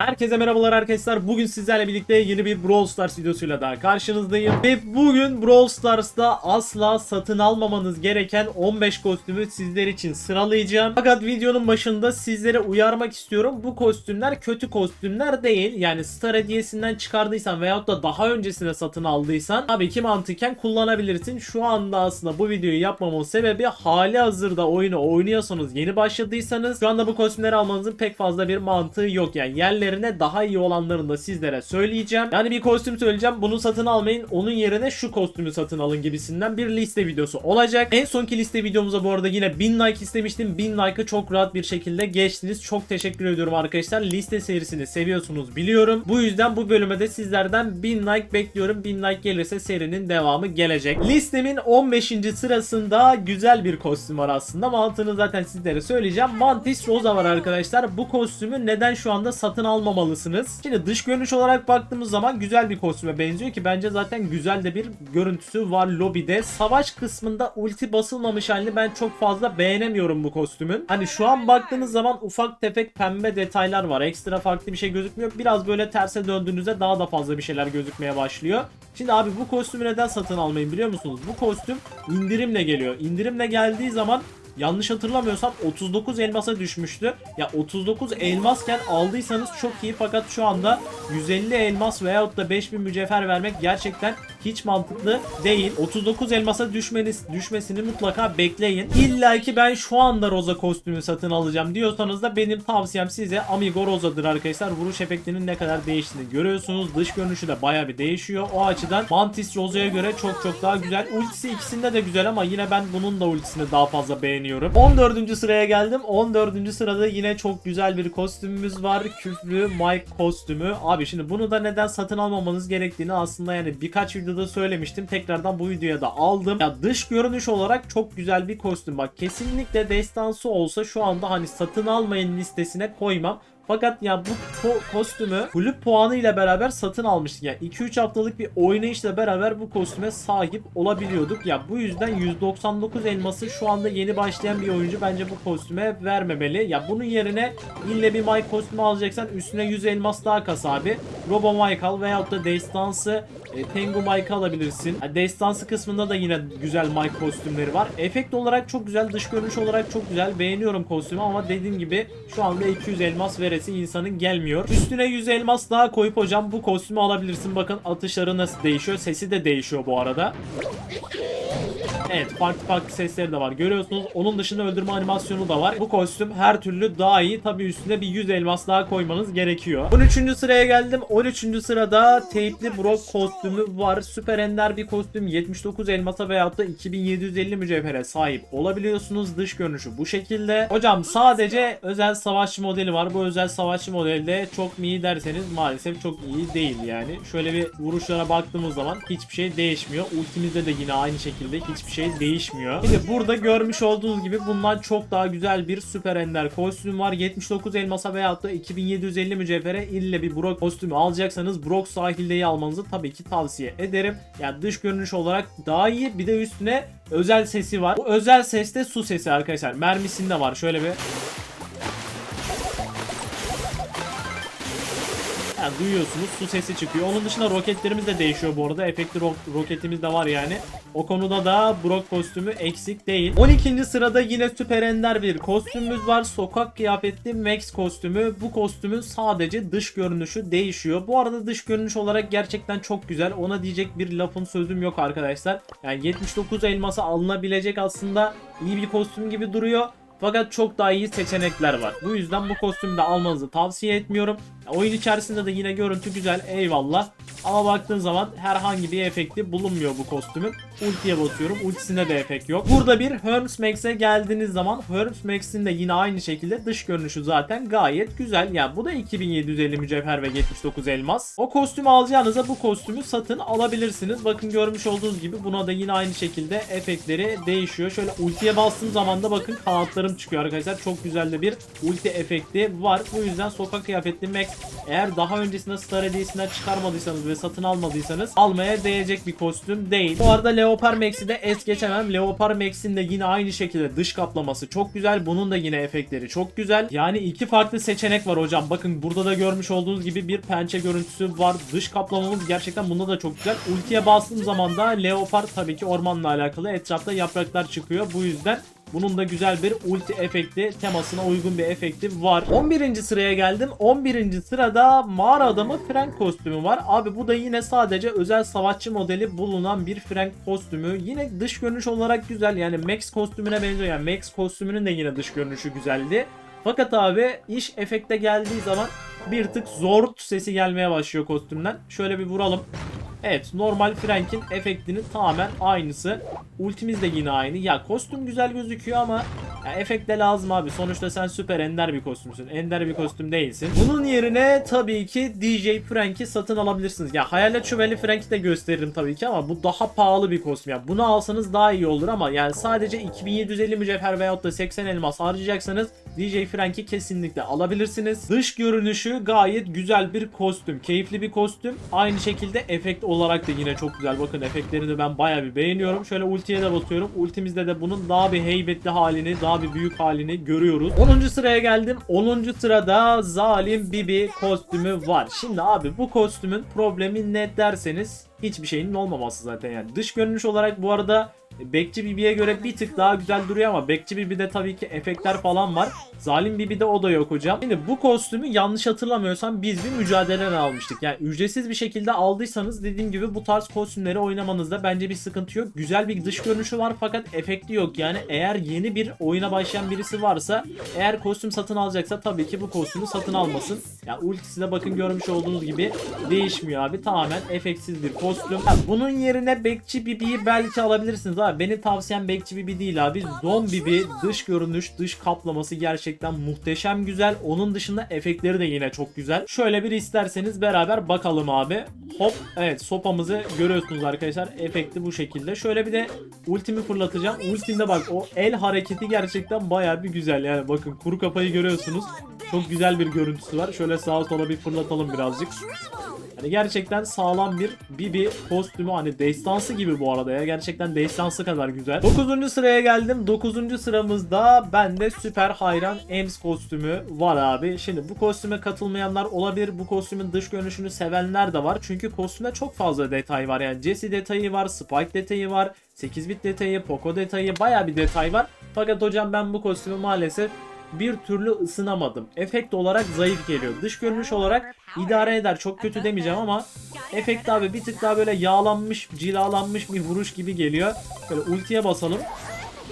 Herkese merhabalar arkadaşlar. Bugün sizlerle birlikte yeni bir Brawl Stars videosuyla daha karşınızdayım. Ve bugün Brawl Stars'ta asla satın almamanız gereken 15 kostümü sizler için sıralayacağım. Fakat videonun başında sizlere uyarmak istiyorum. Bu kostümler kötü kostümler değil. Yani Star hediyesinden çıkardıysan veyahut da daha öncesine satın aldıysan tabii ki mantıken kullanabilirsin. Şu anda aslında bu videoyu yapmamın sebebi hali hazırda oyunu oynuyorsanız yeni başladıysanız şu anda bu kostümleri almanızın pek fazla bir mantığı yok. Yani yerlerine daha iyi olanlarını da sizlere söyleyeceğim. Yani bir kostüm söyleyeceğim. Bunu satın almayın. Onun yerine şu kostümü satın alın gibisinden bir liste videosu olacak. En sonki liste videomuza bu arada yine 1000 like istemiştim. 1000 like'ı çok rahat bir şekilde geçtiniz. Çok teşekkür ediyorum arkadaşlar. Liste serisini seviyorsunuz biliyorum. Bu yüzden bu bölüme de sizlerden 1000 like bekliyorum. 1000 like gelirse serinin devamı gelecek. Listemin 15. sırasında güzel bir kostüm var aslında. Mantığını zaten sizlere söyleyeceğim. Mantis Rosa var arkadaşlar. Bu kostümü neden şu anda satın almamalısınız? Şimdi dış görünüş olarak baktığımız zaman güzel bir kostüme benziyor ki bence zaten güzel de bir görüntüsü var lobide. Savaş kısmında ulti basılmamış halini ben çok fazla beğenemiyorum bu kostümün. Hani şu an baktığınız zaman ufak tefek pembe detaylar var. Ekstra farklı bir şey gözükmüyor. Biraz böyle terse döndüğünüzde daha da fazla bir şeyler gözükmeye başlıyor. Şimdi abi bu kostümü neden satın almayın biliyor musunuz? Bu kostüm indirimle geliyor. İndirimle geldiği zaman Yanlış hatırlamıyorsam 39 elmasa düşmüştü. Ya 39 elmasken aldıysanız çok iyi fakat şu anda 150 elmas veyahut da 5000 mücevher vermek gerçekten hiç mantıklı değil. 39 elmasa düşmeniz, düşmesini mutlaka bekleyin. İlla ki ben şu anda Rosa kostümü satın alacağım diyorsanız da benim tavsiyem size Amigo Rosa'dır arkadaşlar. Vuruş efektinin ne kadar değiştiğini görüyorsunuz. Dış görünüşü de baya bir değişiyor. O açıdan Mantis Rosa'ya göre çok çok daha güzel. Ultisi ikisinde de güzel ama yine ben bunun da ultisini daha fazla beğeniyorum. 14. sıraya geldim. 14. sırada yine çok güzel bir kostümümüz var. Küflü Mike kostümü. Abi şimdi bunu da neden satın almamanız gerektiğini aslında yani birkaç videoda söylemiştim. Tekrardan bu videoya da aldım. Ya dış görünüş olarak çok güzel bir kostüm. Bak kesinlikle destansı olsa şu anda hani satın almayın listesine koymam. Fakat ya bu ko- kostümü kulüp puanı ile beraber satın almıştık. Yani 2-3 haftalık bir oynayışla beraber bu kostüme sahip olabiliyorduk. Ya bu yüzden 199 elması şu anda yeni başlayan bir oyuncu bence bu kostüme vermemeli. Ya bunun yerine ille bir Mike kostümü alacaksan üstüne 100 elmas daha kas abi. Robo Mike al veyahut da Destansı e, Tengu Mike alabilirsin. Ha, Destansı kısmında da yine güzel Mike kostümleri var. Efekt olarak çok güzel, dış görünüş olarak çok güzel. Beğeniyorum kostümü ama dediğim gibi şu anda 200 elmas veresi insanın gelmiyor. Üstüne 100 elmas daha koyup hocam bu kostümü alabilirsin. Bakın atışları nasıl değişiyor. Sesi de değişiyor bu arada. Evet farklı farklı sesleri de var görüyorsunuz. Onun dışında öldürme animasyonu da var. Bu kostüm her türlü daha iyi. Tabi üstüne bir 100 elmas daha koymanız gerekiyor. 13. sıraya geldim. 13. sırada teypli Brock kostümü var. Süper ender bir kostüm. 79 elmasa veyahut da 2750 mücevhere sahip olabiliyorsunuz. Dış görünüşü bu şekilde. Hocam sadece özel savaşçı modeli var. Bu özel savaşçı modelde çok mu iyi derseniz maalesef çok iyi değil yani. Şöyle bir vuruşlara baktığımız zaman hiçbir şey değişmiyor. Ultimizde de yine aynı şekilde hiçbir şey değişmiyor. Şimdi burada görmüş olduğunuz gibi bundan çok daha güzel bir süper ender kostüm var. 79 elmasa veyahut da 2750 mücevhere ille bir Brock kostümü alacaksanız Brock sahildeyi almanızı tabii ki tavsiye ederim. Yani dış görünüş olarak daha iyi. Bir de üstüne özel sesi var. Bu özel ses de su sesi arkadaşlar. Mermisinde var. Şöyle bir Yani duyuyorsunuz su sesi çıkıyor. Onun dışında roketlerimiz de değişiyor bu arada. Efektli ro- roketimiz de var yani. O konuda da Brock kostümü eksik değil. 12. sırada yine süper ender bir kostümümüz var. Sokak kıyafetli Max kostümü. Bu kostümün sadece dış görünüşü değişiyor. Bu arada dış görünüş olarak gerçekten çok güzel. Ona diyecek bir lafım sözüm yok arkadaşlar. Yani 79 elması alınabilecek aslında iyi bir kostüm gibi duruyor. Fakat çok daha iyi seçenekler var. Bu yüzden bu kostümü de almanızı tavsiye etmiyorum. Oyun içerisinde de yine görüntü güzel eyvallah. Ama baktığın zaman herhangi bir efekti bulunmuyor bu kostümün. Ultiye basıyorum. Ultisinde de efekt yok. Burada bir Hermes Max'e geldiğiniz zaman Hermes Max'in de yine aynı şekilde dış görünüşü zaten gayet güzel. Yani bu da 2750 mücevher ve 79 elmas. O kostümü alacağınıza bu kostümü satın alabilirsiniz. Bakın görmüş olduğunuz gibi buna da yine aynı şekilde efektleri değişiyor. Şöyle ultiye bastığım zaman da bakın kanatlarım çıkıyor arkadaşlar. Çok güzel de bir ulti efekti var. Bu yüzden sokak kıyafetli Max Eğer daha öncesinde Star Hediyesi'nden çıkarmadıysanız ve satın almadıysanız almaya değecek bir kostüm değil. Bu arada Leopard Max'i de es geçemem. Leopard Max'in de yine aynı şekilde dış kaplaması çok güzel. Bunun da yine efektleri çok güzel. Yani iki farklı seçenek var hocam. Bakın burada da görmüş olduğunuz gibi bir pençe görüntüsü var. Dış kaplamamız gerçekten bunda da çok güzel. Ultiye bastığım zaman da Leopard tabii ki ormanla alakalı. Etrafta yapraklar çıkıyor. Bu yüzden bunun da güzel bir ulti efekti, temasına uygun bir efekti var. 11. sıraya geldim. 11. sırada mağara adamı Frank kostümü var. Abi bu da yine sadece özel savaşçı modeli bulunan bir Frank kostümü. Yine dış görünüş olarak güzel. Yani Max kostümüne benziyor. Yani Max kostümünün de yine dış görünüşü güzeldi. Fakat abi iş efekte geldiği zaman bir tık zor sesi gelmeye başlıyor kostümden. Şöyle bir vuralım. Evet normal Frank'in efektinin tamamen aynısı. Ultimiz de yine aynı. Ya kostüm güzel gözüküyor ama ya efekt de lazım abi. Sonuçta sen süper ender bir kostümsün. Ender bir kostüm değilsin. Bunun yerine tabii ki DJ Frank'i satın alabilirsiniz. Ya hayalet şövalye Frank'i de gösteririm tabii ki ama bu daha pahalı bir kostüm. Ya bunu alsanız daha iyi olur ama yani sadece 2750 mücevher veyahut da 80 elmas harcayacaksanız DJ Frank'i kesinlikle alabilirsiniz. Dış görünüşü gayet güzel bir kostüm. Keyifli bir kostüm. Aynı şekilde efekt olarak da yine çok güzel. Bakın efektlerini ben bayağı bir beğeniyorum. Şöyle ultiye de basıyorum. Ultimizde de bunun daha bir heybetli halini, daha bir büyük halini görüyoruz. 10. sıraya geldim. 10. sırada Zalim Bibi kostümü var. Şimdi abi bu kostümün problemi ne derseniz hiçbir şeyinin olmaması zaten yani. Dış görünüş olarak bu arada Bekçi Bibi'ye göre bir tık daha güzel duruyor ama Bekçi Bibi'de tabii ki efektler falan var. Zalim Bibi'de o da yok hocam. Şimdi bu kostümü yanlış hatırlamıyorsam biz bir mücadeleden almıştık. Yani ücretsiz bir şekilde aldıysanız dediğim gibi bu tarz kostümleri oynamanızda bence bir sıkıntı yok. Güzel bir dış görünüşü var fakat efekti yok. Yani eğer yeni bir oyuna başlayan birisi varsa eğer kostüm satın alacaksa tabii ki bu kostümü satın almasın. Ya yani ultisi de bakın görmüş olduğunuz gibi değişmiyor abi. Tamamen efektsiz bir kostüm. Ha, bunun yerine Bekçi Bibi'yi belki alabilirsiniz abi. Benim tavsiyem Bekçi Bibi değil abi. Zon Bibi dış görünüş, dış kaplaması gerçekten muhteşem güzel. Onun dışında efektleri de yine çok güzel. Şöyle bir isterseniz beraber bakalım abi. Hop evet sopamızı görüyorsunuz arkadaşlar. Efekti bu şekilde. Şöyle bir de ultimi fırlatacağım. Ultimde bak o el hareketi gerçekten baya bir güzel. Yani bakın kuru kafayı görüyorsunuz. Çok güzel bir görüntüsü var. Şöyle sağa sola bir fırlatalım birazcık. Hani gerçekten sağlam bir Bibi kostümü hani destansı gibi bu arada ya. Gerçekten destansı kadar güzel. 9. sıraya geldim. 9. sıramızda bende süper hayran Ems kostümü var abi. Şimdi bu kostüme katılmayanlar olabilir. Bu kostümün dış görünüşünü sevenler de var. Çünkü kostümde çok fazla detay var. Yani Jesse detayı var, Spike detayı var, 8 bit detayı, Poco detayı baya bir detay var. Fakat hocam ben bu kostümü maalesef bir türlü ısınamadım. Efekt olarak zayıf geliyor. Dış görünüş olarak idare eder. Çok kötü demeyeceğim ama efekt abi bir tık daha böyle yağlanmış, cilalanmış bir vuruş gibi geliyor. Böyle ultiye basalım.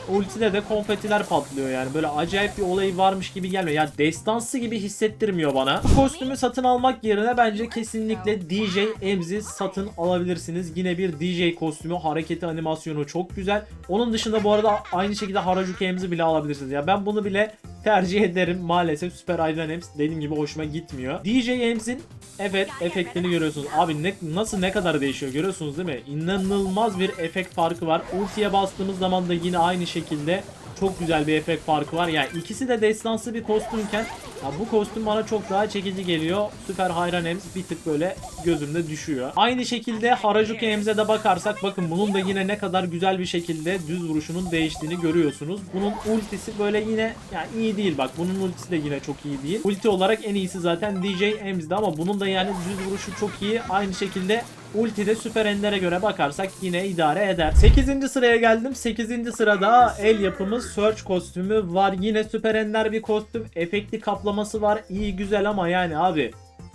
Ultide de konfetiler patlıyor yani. Böyle acayip bir olayı varmış gibi gelmiyor. Yani destansı gibi hissettirmiyor bana. Bu kostümü satın almak yerine bence kesinlikle DJ Emz'i satın alabilirsiniz. Yine bir DJ kostümü. Hareketi animasyonu çok güzel. Onun dışında bu arada aynı şekilde Harajuku Emz'i bile alabilirsiniz. Ya ben bunu bile tercih ederim. Maalesef Süper Iron Ems dediğim gibi hoşuma gitmiyor. DJ Ems'in evet efektini görüyorsunuz. Abi ne, nasıl ne kadar değişiyor görüyorsunuz değil mi? İnanılmaz bir efekt farkı var. Ultiye bastığımız zaman da yine aynı şekilde çok güzel bir efekt farkı var. Yani ikisi de destansı bir kostümken ya bu kostüm bana çok daha çekici geliyor. Süper Hayran Ems bir tık böyle gözümde düşüyor. Aynı şekilde Harajuku Ems'e de bakarsak bakın bunun da yine ne kadar güzel bir şekilde düz vuruşunun değiştiğini görüyorsunuz. Bunun ultisi böyle yine yani iyi değil bak. Bunun ultisi de yine çok iyi değil. Ulti olarak en iyisi zaten DJ Ems'de ama bunun da yani düz vuruşu çok iyi. Aynı şekilde Ulti'de Süper Ender'e göre bakarsak yine idare eder. 8. sıraya geldim. 8. sırada el yapımı Search kostümü var. Yine Süper Ender bir kostüm. Efektli kaplaması var. İyi güzel ama yani abi.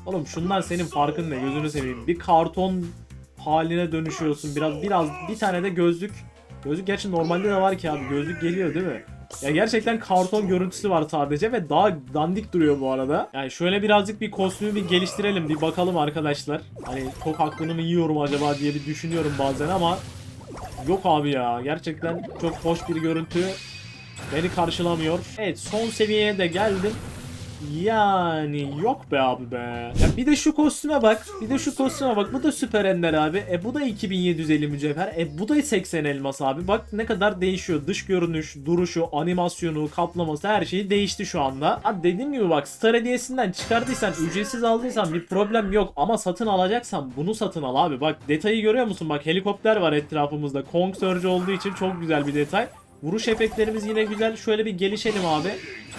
Oğlum şunlar senin farkın ne? Gözünü seveyim. Bir karton haline dönüşüyorsun. Biraz biraz bir tane de gözlük. Gözlük gerçi normalde de var ki abi. Gözlük geliyor değil mi? Ya gerçekten karton görüntüsü var sadece ve daha dandik duruyor bu arada. Yani şöyle birazcık bir kostümü bir geliştirelim bir bakalım arkadaşlar. Hani çok hakkını mı yiyorum acaba diye bir düşünüyorum bazen ama yok abi ya. Gerçekten çok hoş bir görüntü beni karşılamıyor. Evet son seviyeye de geldim. Yani yok be abi be. Ya bir de şu kostüme bak. Bir de şu kostüme bak. Bu da süper ender abi. E bu da 2750 mücevher. E bu da 80 elmas abi. Bak ne kadar değişiyor. Dış görünüş, duruşu, animasyonu, kaplaması her şeyi değişti şu anda. Ha dediğim gibi bak Star hediyesinden çıkardıysan, ücretsiz aldıysan bir problem yok. Ama satın alacaksan bunu satın al abi. Bak detayı görüyor musun? Bak helikopter var etrafımızda. Kong Surge olduğu için çok güzel bir detay. Vuruş efektlerimiz yine güzel. Şöyle bir gelişelim abi.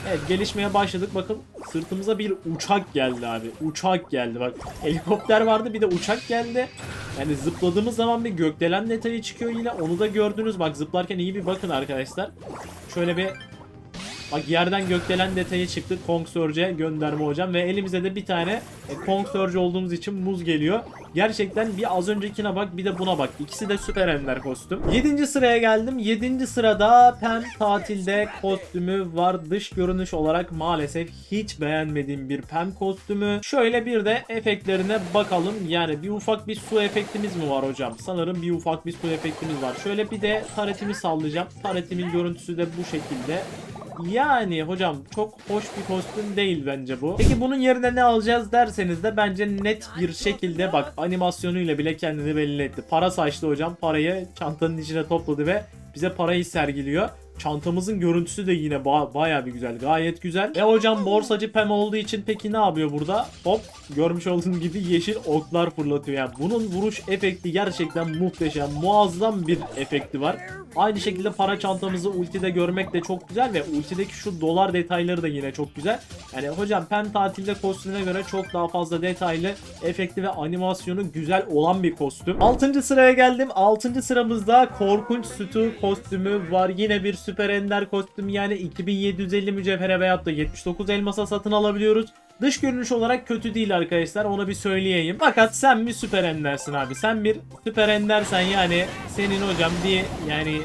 Evet gelişmeye başladık. Bakın sırtımıza bir uçak geldi abi. Uçak geldi bak. Helikopter vardı bir de uçak geldi. Yani zıpladığımız zaman bir gökdelen detayı çıkıyor yine. Onu da gördünüz. Bak zıplarken iyi bir bakın arkadaşlar. Şöyle bir Bak yerden gökdelen detayı çıktı. Kong Surge'e gönderme hocam. Ve elimize de bir tane e, Kong Surge olduğumuz için muz geliyor. Gerçekten bir az öncekine bak bir de buna bak. İkisi de süper ender kostüm. 7. sıraya geldim. 7. sırada Pem tatilde kostümü var. Dış görünüş olarak maalesef hiç beğenmediğim bir Pem kostümü. Şöyle bir de efektlerine bakalım. Yani bir ufak bir su efektimiz mi var hocam? Sanırım bir ufak bir su efektimiz var. Şöyle bir de taretimi sallayacağım. Taretimin görüntüsü de bu şekilde. Yani hocam çok hoş bir kostüm değil bence bu. Peki bunun yerine ne alacağız derseniz de bence net bir şekilde bak animasyonuyla bile kendini belli etti. Para saçtı hocam. Parayı çantanın içine topladı ve bize parayı sergiliyor. Çantamızın görüntüsü de yine ba- baya bir güzel. Gayet güzel. Ve hocam borsacı Pem olduğu için peki ne yapıyor burada? Hop görmüş olduğunuz gibi yeşil oklar fırlatıyor. Yani bunun vuruş efekti gerçekten muhteşem. Muazzam bir efekti var. Aynı şekilde para çantamızı ultide görmek de çok güzel ve ultideki şu dolar detayları da yine çok güzel. Yani hocam Pem tatilde kostümüne göre çok daha fazla detaylı, efekti ve animasyonu güzel olan bir kostüm. 6. sıraya geldim. 6. sıramızda korkunç sütü kostümü var. Yine bir süper ender kostüm yani 2750 mücevhere veyahut da 79 elmasa satın alabiliyoruz. Dış görünüş olarak kötü değil arkadaşlar onu bir söyleyeyim. Fakat sen bir süper endersin abi. Sen bir süper endersen yani senin hocam bir yani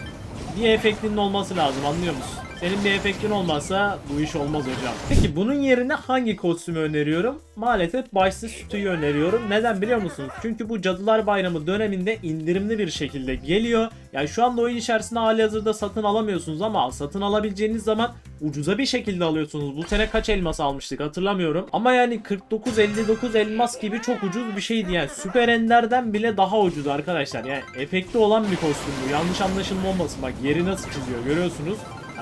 bir efektinin olması lazım anlıyor musun? Senin bir efektin olmazsa bu iş olmaz hocam. Peki bunun yerine hangi kostümü öneriyorum? Maalesef başsız sütüyü öneriyorum. Neden biliyor musunuz? Çünkü bu Cadılar Bayramı döneminde indirimli bir şekilde geliyor. Yani şu anda oyun içerisinde hali hazırda satın alamıyorsunuz ama satın alabileceğiniz zaman ucuza bir şekilde alıyorsunuz. Bu sene kaç elmas almıştık hatırlamıyorum. Ama yani 49-59 elmas gibi çok ucuz bir şeydi yani. Süper Ender'den bile daha ucuz arkadaşlar. Yani efekti olan bir kostüm bu. Yanlış anlaşılma olmasın. Bak yeri nasıl çiziyor görüyorsunuz.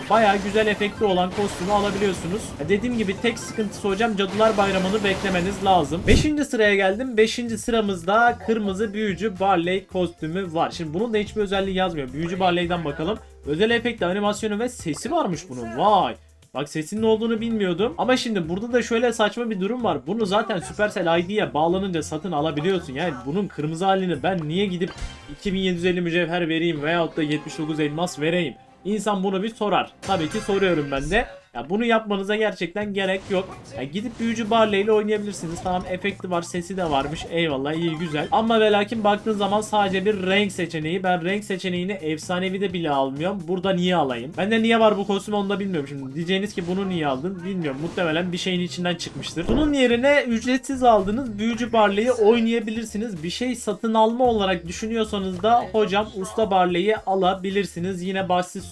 Bayağı güzel efektli olan kostümü alabiliyorsunuz. Dediğim gibi tek sıkıntısı hocam Cadılar Bayramı'nı beklemeniz lazım. 5. sıraya geldim. 5. sıramızda kırmızı büyücü Barley kostümü var. Şimdi bunun da hiçbir özelliği yazmıyor. Büyücü Barley'den bakalım. Özel efekti, animasyonu ve sesi varmış bunun. Vay. Bak sesinin olduğunu bilmiyordum. Ama şimdi burada da şöyle saçma bir durum var. Bunu zaten Supercell ID'ye bağlanınca satın alabiliyorsun. Yani bunun kırmızı halini ben niye gidip 2750 mücevher vereyim veyahut da 79 elmas vereyim? İnsan bunu bir sorar. Tabii ki soruyorum ben de. Ya bunu yapmanıza gerçekten gerek yok. Ya gidip büyücü Barley ile oynayabilirsiniz. Tamam efekti var, sesi de varmış. Eyvallah iyi güzel. Ama ve lakin baktığın zaman sadece bir renk seçeneği. Ben renk seçeneğini efsanevi de bile almıyorum. Burada niye alayım? Bende niye var bu kostüm onu da bilmiyorum şimdi. Diyeceğiniz ki bunu niye aldın? Bilmiyorum. Muhtemelen bir şeyin içinden çıkmıştır. Bunun yerine ücretsiz aldığınız büyücü Barley'i oynayabilirsiniz. Bir şey satın alma olarak düşünüyorsanız da hocam Usta Barley'i alabilirsiniz. Yine Basis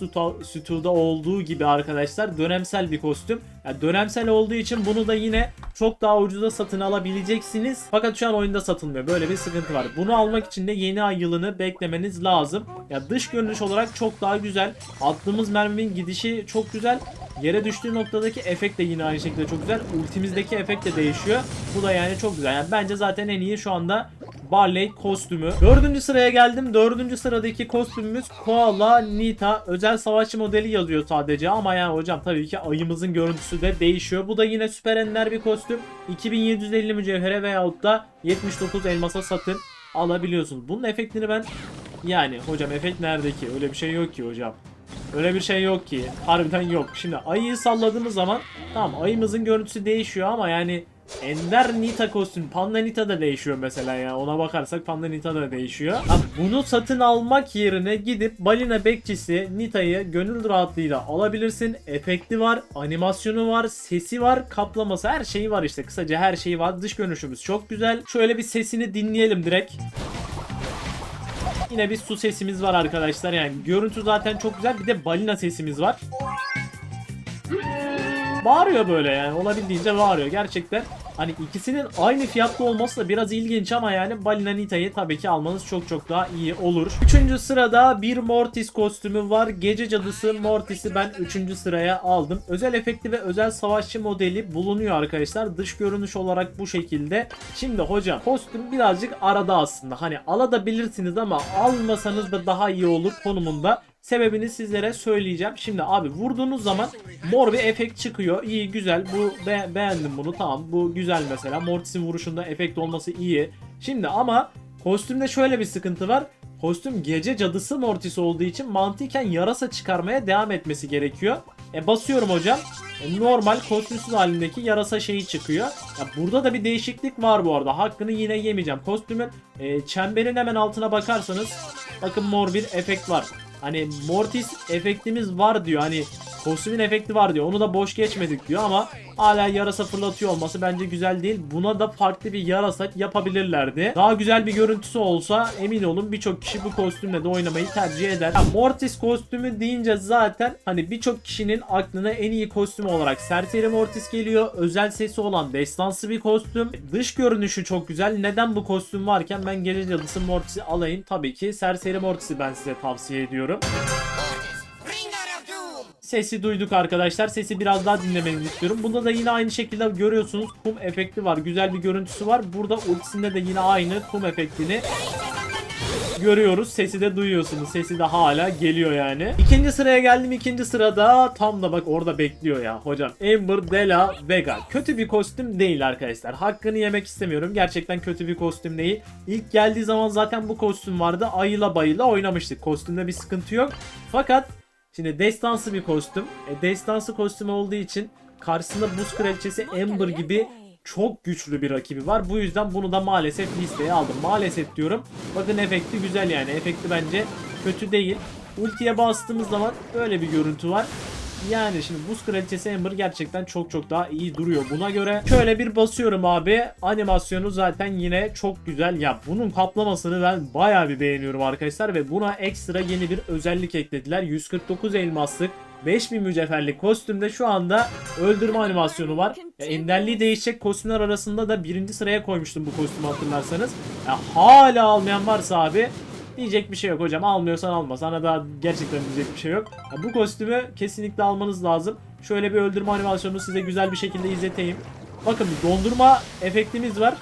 Sütu'da olduğu gibi arkadaşlar dönemsel bir kostüm. Yani dönemsel olduğu için bunu da yine çok daha ucuza satın alabileceksiniz. Fakat şu an oyunda satılmıyor. Böyle bir sıkıntı var. Bunu almak için de yeni ay yılını beklemeniz lazım. Ya dış görünüş olarak çok daha güzel. Attığımız merminin gidişi çok güzel. Yere düştüğü noktadaki efekt de yine aynı şekilde çok güzel. Ultimizdeki efekt de değişiyor. Bu da yani çok güzel. Yani bence zaten en iyi şu anda Barley kostümü. Dördüncü sıraya geldim. Dördüncü sıradaki kostümümüz Koala Nita. Özel savaşçı modeli yazıyor sadece ama yani hocam tabii ki ayımızın görüntüsü de değişiyor. Bu da yine süper ender bir kostüm. 2750 mücevhere veyahut da 79 elmasa satın alabiliyorsunuz. Bunun efektini ben yani hocam efekt nerede ki? Öyle bir şey yok ki hocam. Öyle bir şey yok ki. Harbiden yok. Şimdi ayıyı salladığımız zaman tamam ayımızın görüntüsü değişiyor ama yani Ender Nita kostüm Panda Nita da değişiyor mesela ya ona bakarsak Panda Nita da değişiyor. Abi bunu satın almak yerine gidip balina bekçisi Nita'yı gönül rahatlığıyla alabilirsin. Efekti var, animasyonu var, sesi var, kaplaması her şeyi var işte. Kısaca her şeyi var. Dış görünüşümüz çok güzel. Şöyle bir sesini dinleyelim direkt. Yine bir su sesimiz var arkadaşlar yani görüntü zaten çok güzel bir de balina sesimiz var. Bağırıyor böyle yani olabildiğince bağırıyor gerçekten. Hani ikisinin aynı fiyatta olması da biraz ilginç ama yani Balina Nita'yı tabii ki almanız çok çok daha iyi olur. Üçüncü sırada bir Mortis kostümü var. Gece cadısı Mortis'i ben üçüncü sıraya aldım. Özel efekti ve özel savaşçı modeli bulunuyor arkadaşlar. Dış görünüş olarak bu şekilde. Şimdi hocam kostüm birazcık arada aslında. Hani alabilirsiniz ama almasanız da daha iyi olur konumunda. Sebebini sizlere söyleyeceğim. Şimdi abi vurduğunuz zaman mor bir efekt çıkıyor. İyi güzel. Bu be- beğendim bunu. Tamam. Bu güzel mesela. Mortis'in vuruşunda efekt olması iyi. Şimdi ama kostümde şöyle bir sıkıntı var. Kostüm gece cadısı Mortis olduğu için mantıken yarasa çıkarmaya devam etmesi gerekiyor. E basıyorum hocam. E, normal kostümsüz halindeki yarasa şeyi çıkıyor. Ya burada da bir değişiklik var bu arada. Hakkını yine yemeyeceğim. Kostümün e, çemberin hemen altına bakarsanız bakın mor bir efekt var. Hani Mortis efektimiz var diyor. Hani kostümün efekti var diyor. Onu da boş geçmedik diyor ama hala yarasa fırlatıyor olması bence güzel değil. Buna da farklı bir yarasa yapabilirlerdi. Daha güzel bir görüntüsü olsa emin olun birçok kişi bu kostümle de oynamayı tercih eder. Ya Mortis kostümü deyince zaten hani birçok kişinin aklına en iyi kostüm olarak Serseri Mortis geliyor. Özel sesi olan destansı bir kostüm. Dış görünüşü çok güzel. Neden bu kostüm varken ben Gece Cadısı Mortis'i alayım? Tabii ki Serseri Mortis'i ben size tavsiye ediyorum. Sesi duyduk arkadaşlar. Sesi biraz daha dinlemenizi istiyorum. Bunda da yine aynı şekilde görüyorsunuz. Kum efekti var. Güzel bir görüntüsü var. Burada ultisinde de yine aynı kum efektini görüyoruz. Sesi de duyuyorsunuz. Sesi de hala geliyor yani. İkinci sıraya geldim. İkinci sırada tam da bak orada bekliyor ya hocam. Amber Della Vega. Kötü bir kostüm değil arkadaşlar. Hakkını yemek istemiyorum. Gerçekten kötü bir kostüm değil. İlk geldiği zaman zaten bu kostüm vardı. Ayıla bayıla oynamıştık. Kostümde bir sıkıntı yok. Fakat Şimdi destansı bir kostüm. E, destansı kostüm olduğu için karşısında buz kraliçesi Amber gibi çok güçlü bir rakibi var. Bu yüzden bunu da maalesef listeye aldım. Maalesef diyorum. Bakın efekti güzel yani. Efekti bence kötü değil. Ultiye bastığımız zaman böyle bir görüntü var. Yani şimdi buz kraliçesi Amber gerçekten çok çok daha iyi duruyor buna göre. Şöyle bir basıyorum abi. Animasyonu zaten yine çok güzel. Ya bunun kaplamasını ben bayağı bir beğeniyorum arkadaşlar ve buna ekstra yeni bir özellik eklediler. 149 elmaslık 5000 mücevherlik kostümde şu anda öldürme animasyonu var. Ya, endelliği değişecek kostümler arasında da birinci sıraya koymuştum bu kostümü hatırlarsanız. Ya, hala almayan varsa abi Diyecek bir şey yok hocam. Almıyorsan alma. Sana da gerçekten diyecek bir şey yok. Ya bu kostümü kesinlikle almanız lazım. Şöyle bir öldürme animasyonunu size güzel bir şekilde izleteyim. Bakın dondurma efektimiz var.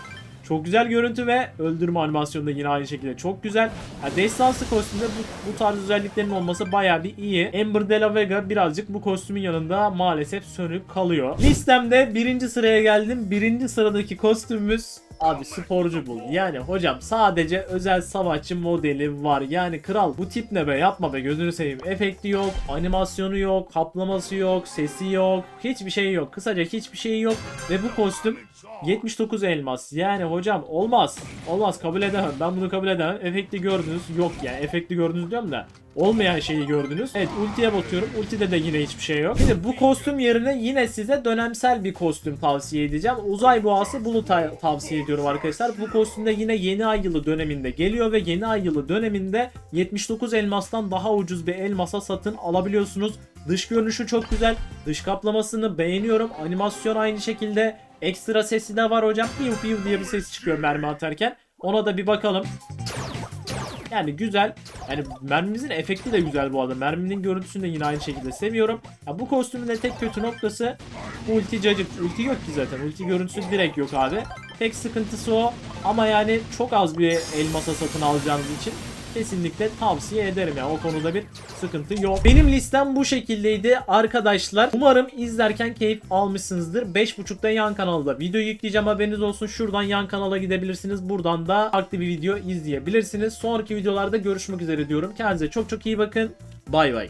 Çok güzel görüntü ve öldürme animasyonu da yine aynı şekilde çok güzel. Ya destansı kostümde bu, bu tarz özelliklerin olması bayağı bir iyi. Amber de la Vega birazcık bu kostümün yanında maalesef sönük kalıyor. Listemde birinci sıraya geldim. Birinci sıradaki kostümümüz Abi sporcu bul. Yani hocam sadece özel savaşçı modeli var. Yani kral bu tip ne be yapma be gözünü seveyim. Efekti yok, animasyonu yok, kaplaması yok, sesi yok. Hiçbir şey yok. Kısaca hiçbir şey yok. Ve bu kostüm 79 elmas. Yani hocam olmaz. Olmaz kabul edemem. Ben bunu kabul edemem. Efekti gördünüz. Yok yani efekti gördünüz diyorum da. Olmayan şeyi gördünüz. Evet ultiye basıyorum. Ultide de yine hiçbir şey yok. Şimdi bu kostüm yerine yine size dönemsel bir kostüm tavsiye edeceğim. Uzay boğası Bulut'a tavsiye ediyorum arkadaşlar. Bu kostümde yine yeni ay yılı döneminde geliyor ve yeni ay yılı döneminde 79 elmastan daha ucuz bir elmasa satın alabiliyorsunuz. Dış görünüşü çok güzel. Dış kaplamasını beğeniyorum. Animasyon aynı şekilde. Ekstra sesi de var hocam. Piu piu diye bir ses çıkıyor mermi atarken. Ona da bir bakalım. Yani güzel. Yani mermimizin efekti de güzel bu arada. Merminin görüntüsünü de yine aynı şekilde seviyorum. Ya bu kostümün de tek kötü noktası ulti cacık. Ulti yok ki zaten. Ulti görüntüsü direkt yok abi. Tek sıkıntısı o. Ama yani çok az bir elmasa satın alacağınız için kesinlikle tavsiye ederim yani o konuda bir sıkıntı yok. Benim listem bu şekildeydi arkadaşlar. Umarım izlerken keyif almışsınızdır. 5.30'da yan kanalda video yükleyeceğim haberiniz olsun. Şuradan yan kanala gidebilirsiniz. Buradan da farklı bir video izleyebilirsiniz. Sonraki videolarda görüşmek üzere diyorum. Kendinize çok çok iyi bakın. Bay bay.